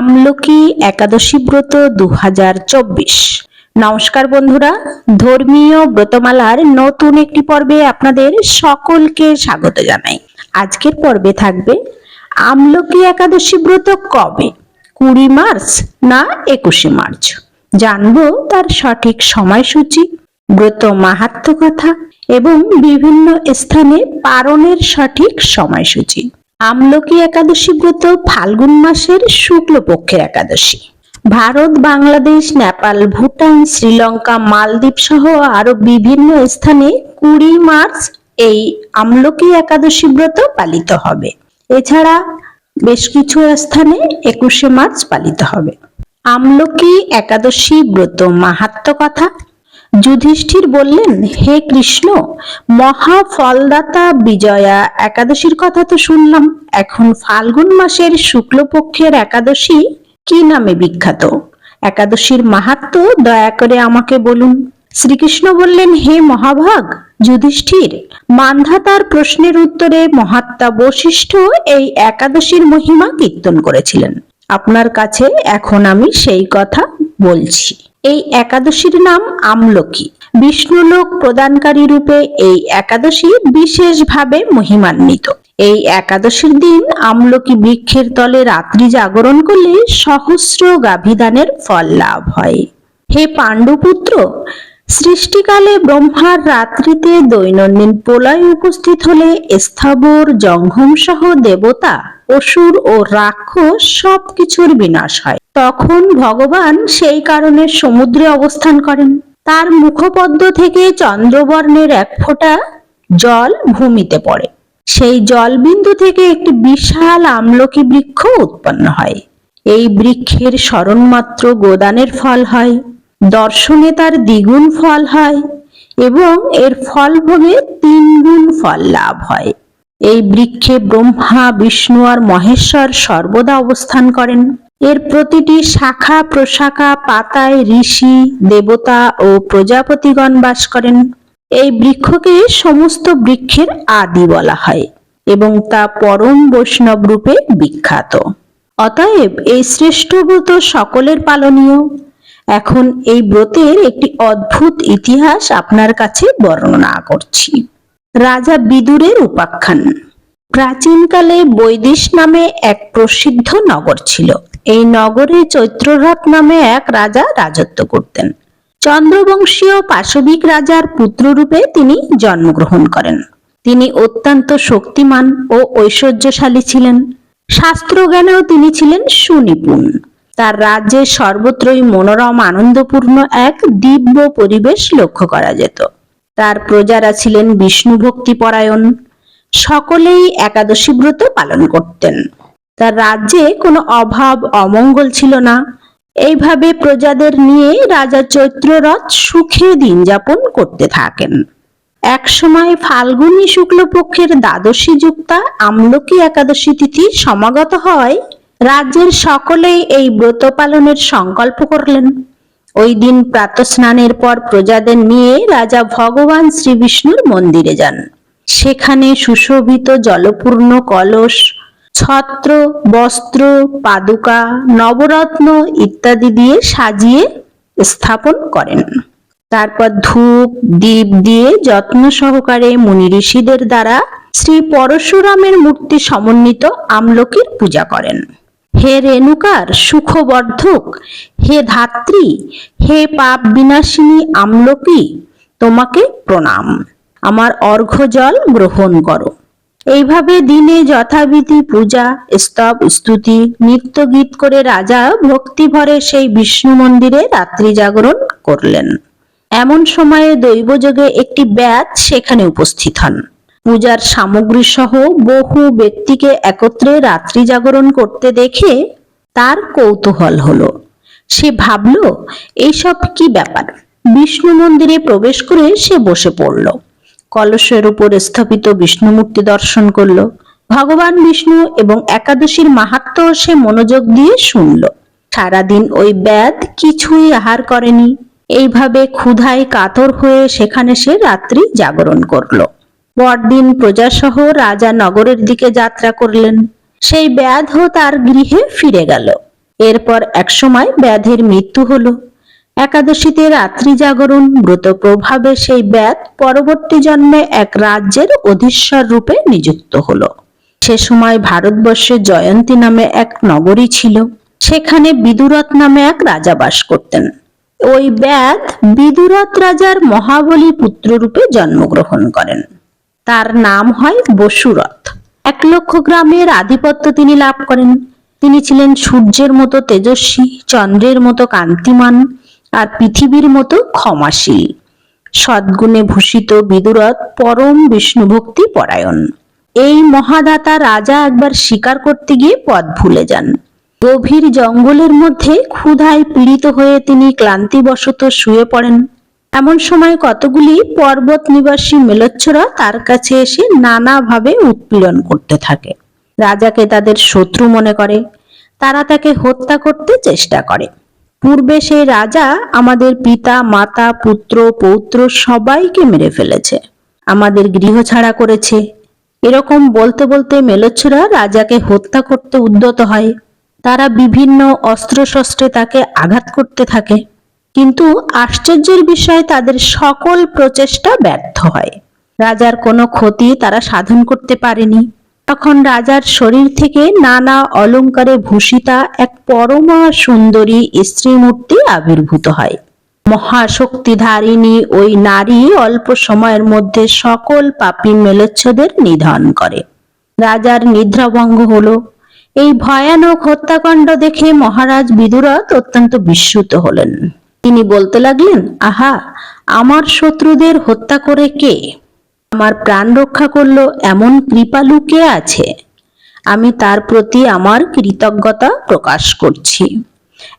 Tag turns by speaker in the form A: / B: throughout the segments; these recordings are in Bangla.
A: আমলকি একাদশী ব্রত দু হাজার চব্বিশ। নমস্কার বন্ধুরা, ধর্মীয় ব্রতমালার নতুন একটি পর্বে আপনাদের সকলকে স্বাগত জানাই। আজকের পর্বে থাকবে, আমলকি একাদশী ব্রত কবে? কুড়ি মার্চ না একুশে মার্চ? জানব তার সঠিক সময়সূচি, ব্রত মাহাত্ম কথা এবং বিভিন্ন স্থানে পালনের সঠিক সময়সূচি। আমলকি একাদশী ব্রত ফাল্গুন মাসের শুক্লপক্ষের একাদশী। ভারত, বাংলাদেশ, নেপাল, ভুটান, শ্রীলঙ্কা, মালদ্বীপ সহ আরও বিভিন্ন স্থানে কুড়ি মার্চ এই আমলকি একাদশী ব্রত পালিত হবে। এছাড়া বেশ কিছু স্থানে একুশে মার্চ পালিত হবে। আমলকি একাদশী ব্রত মাহাত্ম কথা যুধিষ্ঠির বললেন, হে কৃষ্ণ মহা ফলদাতা বিজয়া, একাদশীর কথা তো শুনলাম। এখন ফাল্গুন মাসের শুক্লপক্ষের একাদশী কি নামে বিখ্যাত? একাদশীর মাহাত্ম দয়া করে আমাকে বলুন। শ্রীকৃষ্ণ বললেন, হে মহাভাগ, যুধিষ্ঠির মান্ধাতার প্রশ্নের উত্তরে মহাত্মা বশিষ্ঠ এই একাদশীর মহিমা কীর্তন করেছিলেন। আপনার কাছে এখন আমি সেই কথা বলছি। এই একাদশীর নাম আমলকি। বিষ্ণুলোক প্রদানকারী রূপে এই একাদশী বিশেষভাবে মহিমান্বিত। এই একাদশীর দিন আমলকি বৃক্ষের তলে রাত্রি জাগরণ করলে সহস্র গাভিদানের ফল লাভ হয়। হে পাণ্ডুপুত্র, সৃষ্টিকালে ব্রহ্মার রাত্রিতে দৈনন্দিন প্রলয় উপস্থিত হলে স্থাবর জঙ্গম সহ দেবতা, অসুর ও রাক্ষস সবকিছুর বিনাশ হয়। তখন ভগবান সেই কারণে সমুদ্রে অবস্থান করেন। তার মুখপদ্ম থেকে চন্দ্রবর্ণের এক ফোঁটা জল ভূমিতে পড়ে। সেই জলবিন্দু থেকে একটি বিশাল আমলকি বৃক্ষ উৎপন্ন হয়। এই বৃক্ষের স্মরণমাত্র গোদানের ফল হয়, দর্শনে তার দ্বিগুণ ফল হয় এবং এর ফল ভোগে তিন গুণ ফল লাভ হয়। এই বৃক্ষে ব্রহ্মা, বিষ্ণু আর মহেশ্বর সর্বদা অবস্থান করেন। এর প্রতিটি শাখা, প্রশাখা, পাতায় ঋষি, দেবতা ও প্রজাপতিগণ বাস করেন। এই বৃক্ষকে সমস্ত বৃক্ষের আদি বলা হয় এবং তা পরম বৈষ্ণব রূপে বিখ্যাত। অতএব এই শ্রেষ্ঠ ব্রত সকলের পালনীয়। এখন এই ব্রতের একটি অদ্ভুত ইতিহাস আপনার কাছে বর্ণনা করছি। রাজা বিদুরের উপাখ্যান। প্রাচীনকালে বৈদিশ নামে এক প্রসিদ্ধ নগর ছিল। এই নগরে চৈত্ররথ নামে এক রাজা রাজত্ব করতেন। চন্দ্রবংশীয় পাশবিক রাজার পুত্ররূপে তিনি জন্মগ্রহণ করেন। তিনি অত্যন্ত শক্তিমান ও ঐশ্বর্যশালী ছিলেন। শাস্ত্রজ্ঞানেও তিনি ছিলেন সুনিপুণ। তার রাজ্যে সর্বত্রই মনোরম, আনন্দপূর্ণ এক দিব্য পরিবেশ লক্ষ্য করা যেত। তার প্রজারা ছিলেন বিষ্ণু ভক্তি পরায়ণ সকলেই একাদশী ব্রত পালন করতেন। তার রাজ্যে কোনো অভাব, অমঙ্গল ছিল না। এইভাবে প্রজাদের নিয়ে রাজা চৈত্ররথ সুখে দিন যাপন করতে থাকেন। একসময় ফাল্গুনী শুক্লপক্ষের দ্বাদশী যুক্তা আমলকি একাদশী তিথি সমাগত হয়। রাজ্যের সকলেই এই ব্রত পালনের সংকল্প করলেন। ওই দিন প্রাতঃস্নানের পর প্রজাদের নিয়ে রাজা ভগবান শ্রী বিষ্ণুর মন্দিরে যান। সেখানে সুশোভিত জলপূর্ণ কলস, ছত্র, বস্ত্র, পাদুকা, নবরত্ন ইত্যাদি দিয়ে সাজিয়ে স্থাপন করেন। তারপর ধূপ, দীপ দিয়ে যত্ন সহকারে মুনি ঋষিদের দ্বারা শ্রী পরশুরামের মূর্তি সমন্বিত আমলকির পূজা করেন। হে রেণুকার সুখবর্ধক, হে ধাত্রী, হে পাপ বিনাশিনী আমলকি, তোমাকে প্রণাম। আমার অর্ঘ্য জল গ্রহণ করো। এইভাবে দিনে যথাবিধি পূজা, স্তব, স্তুতি, নিত্য গীত করে রাজা ভক্তি ভরে সেই বিষ্ণু মন্দিরে রাত্রি জাগরণ করলেন। এমন সময়ে দৈবযোগে একটি ব্যাত সেখানে উপস্থিত হন। পূজার সামগ্রী সহ বহু ব্যক্তিকে একত্রে রাত্রি জাগরণ করতে দেখে তার কৌতূহল হলো। সে ভাবল, এইসব কি ব্যাপার? বিষ্ণু মন্দিরে প্রবেশ করে সে বসে পড়ল। কলসের উপর স্থাপিত বিষ্ণু মূর্তি দর্শন করল। ভগবান বিষ্ণু এবং একাদশীর মাহাত্ম সে মনোযোগ দিয়ে শুনল। সারাদিন ওই ব্যাধ কিছুই আহার করেনি। এইভাবে ক্ষুধায় কাতর হয়ে সেখানে সে রাত্রি জাগরণ করল। পরদিন প্রজাসহ রাজা নগরের দিকে যাত্রা করলেন। সেই ব্যাধ তার গৃহে ফিরে গেল। এরপর একসময় ব্যাধের মৃত্যু হলো। একাদশীতে রাত্রি জাগরণ, ব্রত প্রভাবে সেই ব্যাধ পরবর্তী জন্মে এক রাজ্যের অধীশ্বর রূপে নিযুক্ত হলো। সে সময় ভারতবর্ষে জয়ন্তী নামে এক নগরী ছিল। সেখানে বিদুরথ নামে এক রাজা বাস করতেন। ওই ব্যাধ বিদুরথ রাজার মহাবলী পুত্র রূপে জন্মগ্রহণ করেন। তার নাম হয় বসুরথ। এক লক্ষ গ্রামের আধিপত্য তিনি লাভ করেন। তিনি ছিলেন সূর্যের মতো তেজস্বী, চন্দ্রের মতো কান্তিমান। আর পৃথিবীর মতো ক্ষমাশীল। সদ্গুণে ভূষিত বিদুরথ পরম বিষ্ণুভক্তি পরায়ণ। এই মহাদাতা রাজা একবার শিকার করতে গিয়ে পথ ভুলে যান। গভীর জঙ্গলের মধ্যে ক্ষুধায় পীড়িত হয়ে তিনি ক্লান্তিবশত শুয়ে পড়েন। এমন সময় কতগুলি পর্বত নিবাসী মেলচ্ছরা তার কাছে এসে নানাভাবে উৎপীড়ন করতে থাকে। রাজাকে তাদের শত্রু মনে করে। তারা তাকে হত্যা করতে চেষ্টা করে। পূর্বে সেই রাজা আমাদের পিতা, মাতা, পুত্র, পৌত্র সবাইকে মেরে ফেলেছে। আমাদের গৃহ ছাড়া করেছে। এরকম বলতে বলতে মেলচ্ছরা রাজাকে হত্যা করতে উদ্যত হয়। তারা বিভিন্ন অস্ত্রশস্ত্রে তাকে আঘাত করতে থাকে। কিন্তু আশ্চর্যের বিষয়, তাদের সকল প্রচেষ্টা ব্যর্থ হয়। রাজার কোনো ক্ষতি তারা সাধন করতে পারেনি। তখন রাজার শরীর থেকে নানা অলংকারে ভূষিতা এক পরমা সুন্দরী স্ত্রী মূর্তি আবির্ভূত হয়। মহাশক্তিধারিণী ওই নারী অল্প সময়ের মধ্যে সকল পাপী মেলচ্ছদের নিধন করে। রাজার নিদ্রাভঙ্গ হলো। এই ভয়ানক হত্যাকাণ্ড দেখে মহারাজ বিদুরথ অত্যন্ত বিস্মিত হলেন। তিনি বলতে লাগলেন, আহা, আমার শত্রুদের হত্যা করে কে? আমার প্রাণ রক্ষা করল এমন কৃপালু কে আছে? আমি তার প্রতি আমার কৃতজ্ঞতা প্রকাশ করছি।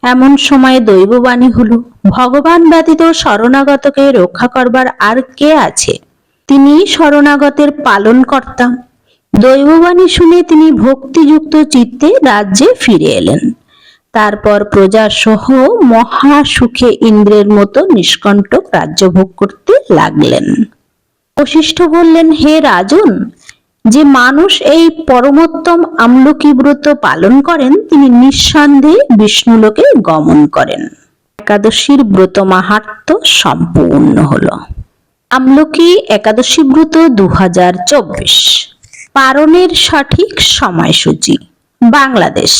A: এমন সময় দৈববাণী হলো, ভগবান ব্যতীত শরণাগতকে রক্ষা করবার আর কে আছে? তিনি শরণাগতের পালন পালনকর্তা। দৈববাণী শুনে তিনি ভক্তিযুক্ত চিত্তে রাজ্যে ফিরে এলেন। তারপর প্রজা সহ মহা সুখে ইন্দ্রের মতো নিষ্কণ্টক রাজ্য ভোগ করতে লাগলেন। বশিষ্ঠ বললেন, হে রাজন, যে মানুষ এই পরমোত্তম আমলকি ব্রত পালন করেন, তিনি নিঃসন্দেহে বিষ্ণুলোকে গমন করেন। একাদশীর ব্রত মাহাত্ম সম্পূর্ণ হল। আমলকি একাদশী ব্রত দু হাজার চব্বিশ। পারণের সঠিক সময়সূচি। বাংলাদেশ।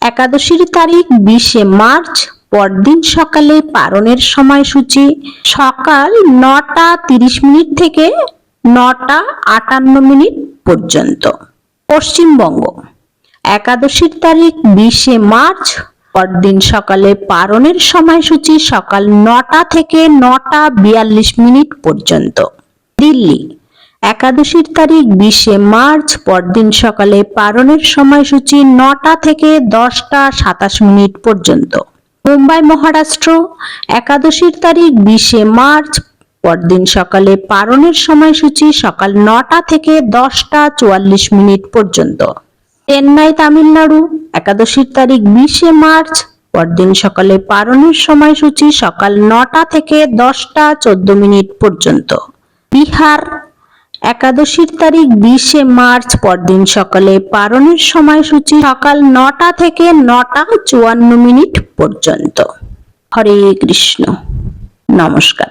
A: একাদশীর তারিখ বিশে মার্চ পরদিন সকালে পারণের সময়সূচি। সকাল নটা তিরিশ মিনিট থেকে নটা আটান্ন মিনিট পর্যন্ত। পশ্চিমবঙ্গ। একাদশীর তারিখ বিশে মার্চ। পরদিন সকালে পারণের সময়সূচি সকাল নটা থেকে নটা বিয়াল্লিশ মিনিট পর্যন্ত। দিল্লি। একাদশীর তারিখ বিশে মার্চ। পরদিন সকালে পারণের সময়সূচি নটা থেকে দশটা সাতাশ মিনিট পর্যন্ত। মুম্বাই, মহারাষ্ট্র, একাদশীর তারিখ বিশে মার্চ, পরদিন সকালে পারণের সময়সূচি সকাল নটা থেকে দশটা চুয়াল্লিশ মিনিট পর্যন্ত। চেন্নাই, তামিলনাড়ু, একাদশীর তারিখ বিশে মার্চ, পরদিন সকালে পারণের সময়সূচি সকাল নটা থেকে দশটা চোদ্দ মিনিট পর্যন্ত। বিহার একাদশীর তারিখ বিশে মার্চ পরদিন সকালে পারণের সময়সূচি সকাল নটা থেকে নটা চুয়ান্ন মিনিট পর্যন্ত। হরে কৃষ্ণ। নমস্কার।